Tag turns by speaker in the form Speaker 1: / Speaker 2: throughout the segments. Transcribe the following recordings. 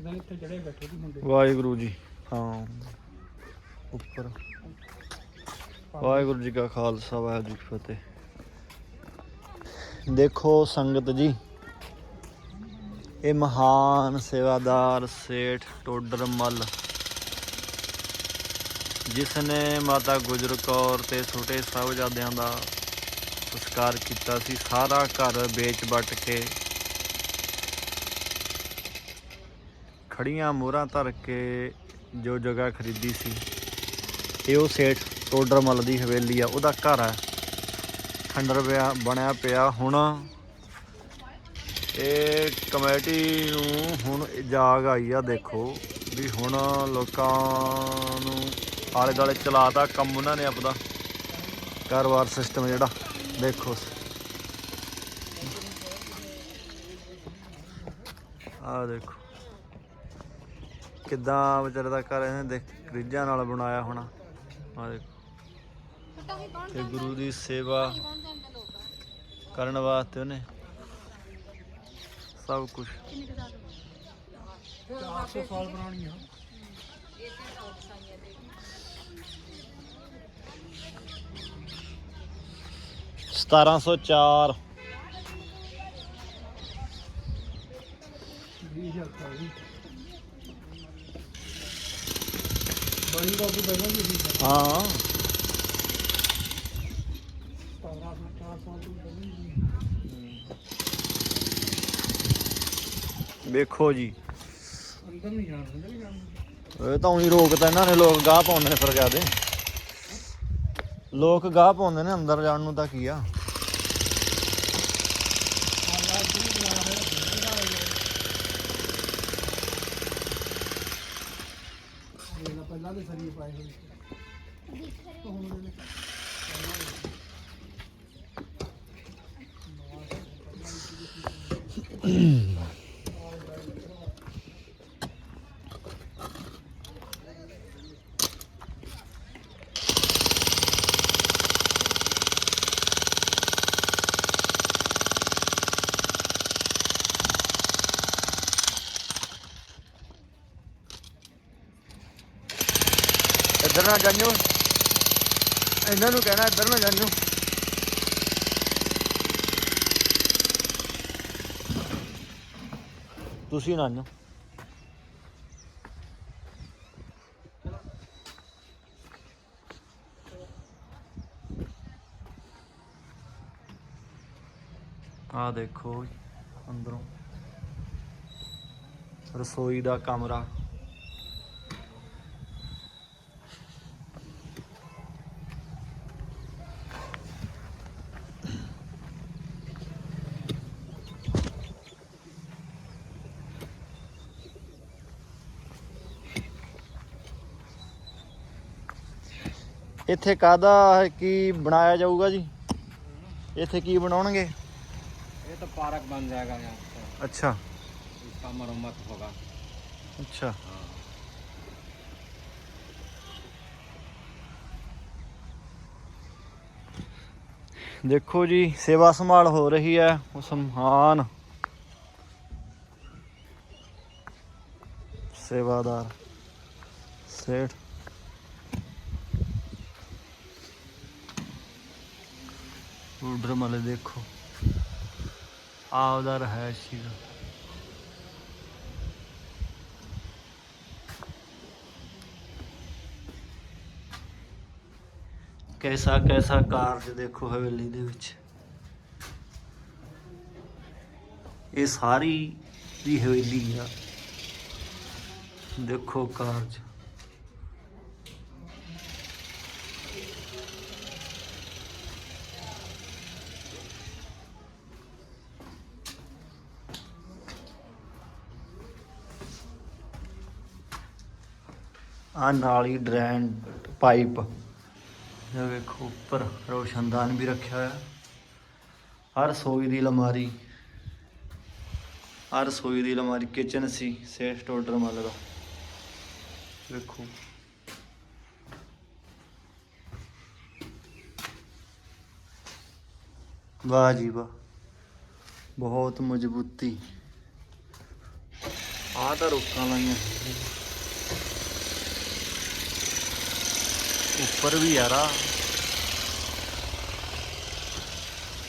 Speaker 1: ਇੱਕ ਦਿਨ ਇੱਥੇ ਜੜੇ ਬੈਠੇ ਸੀ ਮੁੰਡੇ।
Speaker 2: ਵਾਹਿਗੁਰੂ ਜੀ, ਹਾਂ। ਉੱਪਰ। ਵਾਹਿਗੁਰੂ ਜੀ ਕਾ ਖਾਲਸਾ, ਵਾਹਿਗੁਰੂ ਜੀ ਕੀ ਫਤਿਹ। ਦੇਖੋ ਸੰਗਤ ਜੀ, ਇਹ ਮਹਾਨ ਸੇਵਾਦਾਰ ਸੇਠ ਟੋਡਰ ਮੱਲ ਜਿਸ ਨੇ ਮਾਤਾ ਗੁਜਰ ਕੌਰ ਤੇ ਛੋਟੇ ਸਾਹਿਬਜ਼ਾਦਿਆਂ ਦਾ ਸੰਸਕਾਰ ਕੀਤਾ ਸੀ, ਸਾਰਾ ਘਰ ਵੇਚ ਵੱਟ ਕੇ ਖੜੀਆਂ ਮੋਹਰਾਂ ਧਰ ਕੇ ਜੋ ਜਗ੍ਹਾ ਖਰੀਦੀ ਸੀ, ਇਹ ਉਹ ਸੇਠ ਟੋਡਰ ਮੱਲ ਦੀ ਹਵੇਲੀ ਆ, ਉਹਦਾ ਘਰ ਹੈ ਖੰਡਰ ਪਿਆ, ਬਣਿਆ ਪਿਆ ਹੁਣ। ਇਹ ਕਮੇਟੀ ਨੂੰ ਹੁਣ ਜਾਗ ਆਈ ਆ ਦੇਖੋ ਵੀ ਹੁਣ ਲੋਕਾਂ ਨੂੰ ਆਲੇ ਦੁਆਲੇ ਚਲਾਤਾ ਕੰਮ ਉਹਨਾਂ ਨੇ ਆਪਦਾ। ਕਾਰੋਬਾਰ ਸਿਸਟਮ ਜਿਹੜਾ, ਦੇਖੋ। ਆ ਦੇਖੋ। ਕਿੱਦਾਂ ਵਿਚਾਰੇ ਦਾ ਘਰ ਇਹਨੇ ਦੇਖ ਰੀਝਾਂ ਨਾਲ ਬਣਾਇਆ ਹੋਣਾ। ਆ ਦੇਖੋ। ਤੇ ਗੁਰੂ ਦੀ ਸੇਵਾ ਕਰਨ ਵਾਸਤੇ ਉਹਨੇ ਸਭ ਕੁਝ
Speaker 1: 400 ਸਾਲ ਪੁਰਾਣੀ ਆ।
Speaker 2: ਸਤਾਰਾਂ ਸੌ ਚਾਰ।
Speaker 1: 20000 ਸਾਲ ਦੀ ਬਣੀ ਦਾ ਕੋਈ ਪਹਿਲਾਂ ਵੀ ਸੀ
Speaker 2: ਹਾਂ।
Speaker 1: 1704 ਸਾਲ ਤੋਂ ਪਹਿਲਾਂ ਵੀ ਸੀ
Speaker 2: ਵੇਖੋ ਜੀ।
Speaker 1: ਅੰਦਰ ਨਹੀਂ ਜਾਣ ਦਿੰਦੇ ਜਾਣ ਦਿੰਦੇ।
Speaker 2: ਇਹ ਤਾਂ ਉਹੀ ਰੋਕਤਾ ਇਹਨਾਂ ਨੇ ਲੋਕ ਗਾਹ ਪਾਉਂਦੇ ਨੇ ਫਿਰ ਜਿਆਦੇ ਲੋਕ ਗਾਹ ਪਾਉਂਦੇ ਨੇ ਅੰਦਰ ਜਾਣ ਨੂੰ ਤਾਂ ਕੀ ਆ
Speaker 1: ਇਹ ਨਾ ਪਹਿਲਾਂ ਦੇ ਸਰੀਰ ਪਾਏ ਹੋਏ ਸੀ ਤੋਂ ਹੁਣ ਇਹਨੇ
Speaker 2: ਇੱਧਰ ਨਾ ਜਾਈਓ ਇਹਨਾਂ ਨੂੰ ਕਹਿਣਾ ਇੱਧਰ ਨਾ ਜਾਈਓ ਤੁਸੀਂ ਨਾ ਜਾਓ ਆ ਦੇਖੋ ਅੰਦਰੋਂ। ਰਸੋਈ ਦਾ ਕਮਰਾ। ਇੱਥੇ ਕਾਦਾ ਕੀ ਬਣਾਇਆ ਜਾਊਗਾ ਜੀ ਇੱਥੇ ਕੀ ਬਣਾਉਣਗੇ
Speaker 1: ये तो पार्क बन जाएगा यहाँ पे
Speaker 2: ਅੱਛਾ
Speaker 1: इसका मरम्मत होगा
Speaker 2: ਅੱਛਾ ਦੇਖੋ ਜੀ ਸੇਵਾ ਸੰਭਾਲ ਹੋ ਰਹੀ ਹੈ ਉਸ ਮਹਾਨ ਸੇਵਾਦਾਰ ਸੇਠ ਉਡਰ ਮਲੇ ਦੇਖੋ। ਆਪਦਾ ਹੈ ਸੀਗਾ। ਕੈਸਾ ਕੈਸਾ ਕਾਰਜ ਦੇਖੋ ਹਵੇਲੀ ਦੇ ਵਿੱਚ। ਇਹ ਸਾਰੀ ਦੀ ਹਵੇਲੀ ਆ। ਦੇਖੋ ਕਾਰਜ। ਆ ਹੀ ਡਰੇਨ, ਪਾਈਪ। ਇਹ ਵੇਖੋ, ਉੱਪਰ ਰੋਸ਼ਨਦਾਨ ਵੀ ਰੱਖਿਆ ਹੋਇਆ। ਹਰ ਰਸੋਈ ਦੀ ਅਲਮਾਰੀ, ਹਰ ਰਸੋਈ ਦੀ ਅਲਮਾਰੀ ਕਿਚਨ ਸੀ ਸੇਫ ਟੋਡਰ ਮੱਲ ਦਾ। ਵੇਖੋ। ਵਾਹ ਜੀ ਵਾਹ, ਬਹੁਤ ਮਜ਼ਬੂਤੀ। ਆਹ ਤਾਂ ਰੋਕਾਂ ਲਾਈਆਂ। ਉੱਪਰ ਵੀ ਯਾਰਾ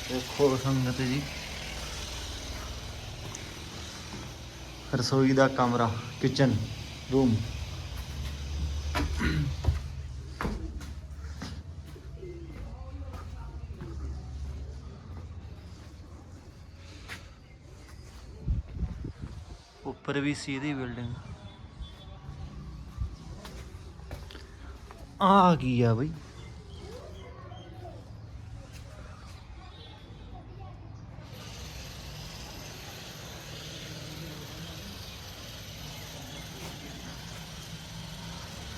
Speaker 2: ਦੇਖੋ ਸੰਗਤ ਜੀ। ਰਸੋਈ ਦਾ ਕਮਰਾ ਕਿਚਨ ਰੂਮ ਉੱਪਰ ਵੀ ਸੀ ਇਹਦੀ ਬਿਲਡਿੰਗ ਆ ਕੀ ਆ ਬਈ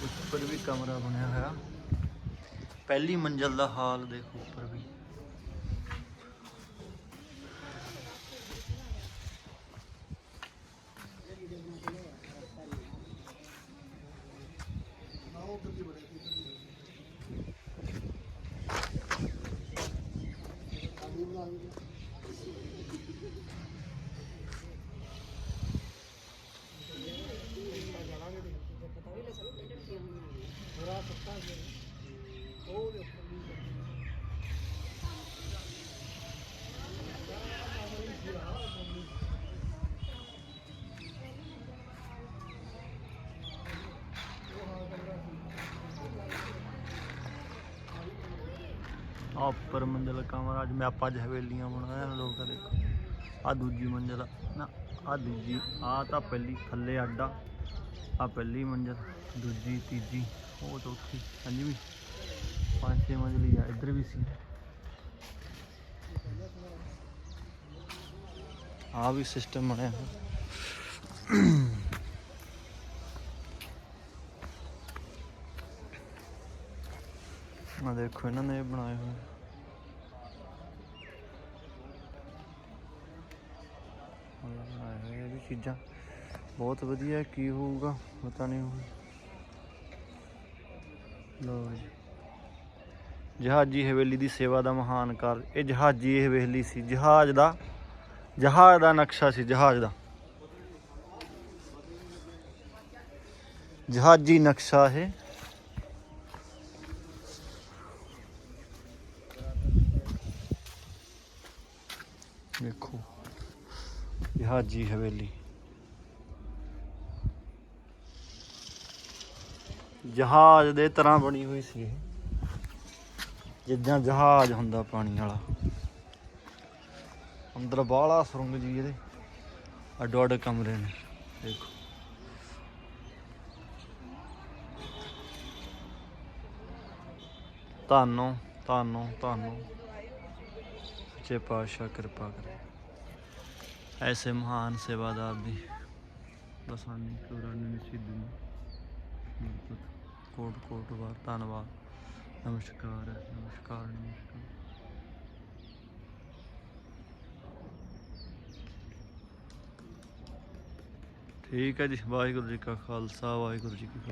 Speaker 2: ਉੱਪਰ ਵੀ ਕਮਰਾ ਬਣਿਆ ਹੋਇਆ ਪਹਿਲੀ ਮੰਜ਼ਲ ਦਾ ਹਾਲ ਦੇਖੋ ਉੱਪਰ ਉੱਪਰ ਮੰਜ਼ਲ ਕਮਰਾ, ਅੱਜ ਮੈਂ ਆਪਾਂ ਅੱਜ ਹਵੇਲੀਆਂ ਬਣਾਇਆ ਲੋਕ ਆ ਦੇਖੋ। ਆ ਦੂਜੀ ਮੰਜ਼ਲ ਨਾ ਆ ਦੂਜੀ ਆ ਤਾਂ ਪਹਿਲੀ, ਥੱਲੇ ਅੱਡਾ। ਆ ਪਹਿਲੀ ਮੰਜ਼ਿਲ, ਦੂਜੀ, ਤੀਜੀ, ਉਹ ਚੌਥੀ ਪੰਜਵੀਂ ਪੰਜ ਛੇ ਮੰਜ਼ਲੀ ਆ, ਇੱਧਰ ਵੀ ਸੀ। ਆ ਵੀ ਸਿਸਟਮ ਬਣਿਆ ਹੋਇਆ। ਆ ਦੇਖੋ, ਇਹਨਾਂ ਨੇ ਬਣਾਏ ਹੋਏ ਆਹ ਬਣਾਏ ਹੋਏ ਇਹ ਵੀ ਚੀਜ਼ਾਂ। ਬਹੁਤ ਵਧੀਆ, ਕੀ ਹੋਊਗਾ, ਪਤਾ ਨਹੀਂ ਹੁਣ। ਲੋ ਜੀ। ਜਹਾਜੀ ਹਵੇਲੀ ਦੀ ਸੇਵਾ ਦਾ ਮਹਾਨ ਕਾਰਜ। ਇਹ ਜਹਾਜੀ ਹਵੇਲੀ ਸੀ। ਜਹਾਜ਼ ਦਾ ਜਹਾਜ਼ ਦਾ ਨਕਸ਼ਾ ਸੀ, ਜਹਾਜ਼ ਦਾ। ਜਹਾਜੀ ਨਕਸ਼ਾ ਇਹ ਦੇਖੋ ਜਹਾਜੀ ਹਵੇਲੀ। ਜਹਾਜ਼ ਦੇ ਤਰ੍ਹਾਂ ਬਣੀ ਹੋਈ ਸੀ ਜਿੱਦਾਂ ਜਹਾਜ਼ ਹੁੰਦਾ ਪਾਣੀ ਵਾਲਾ। ਅੰਦਰ ਬਾਹਲਾ ਸੁਰੰਗ ਜੀ ਇਹਦੇ। ਅੱਡੋ ਅੱਡ ਕਮਰੇ ਨੇ, ਦੇਖੋ। ਤੁਹਾਨੂੰ ਤੁਹਾਨੂੰ ਤੁਹਾਨੂੰ ਸੱਚੇ ਪਾਤਸ਼ਾਹ ਕਿਰਪਾ ਕਰੇ। ਐਸੇ ਮਹਾਨ ਸੇਵਾਦਾਰ ਦੀ ਬਸਾਨੀ ਕੁਰਾਨੀ ਨਸੀਬ ਨੂੰ ਕੋਟ ਕੋਟ ਵਾਰ ਧੰਨਵਾਦ ਨਮਸਕਾਰ ਨਮਸਕਾਰ ਨਮਸਕਾਰ ਠੀਕ ਹੈ ਜੀ ਵਾਹਿਗੁਰੂ ਜੀ ਕਾ ਖਾਲਸਾ ਵਾਹਿਗੁਰੂ ਜੀ ਕੀ ਫਤਿਹ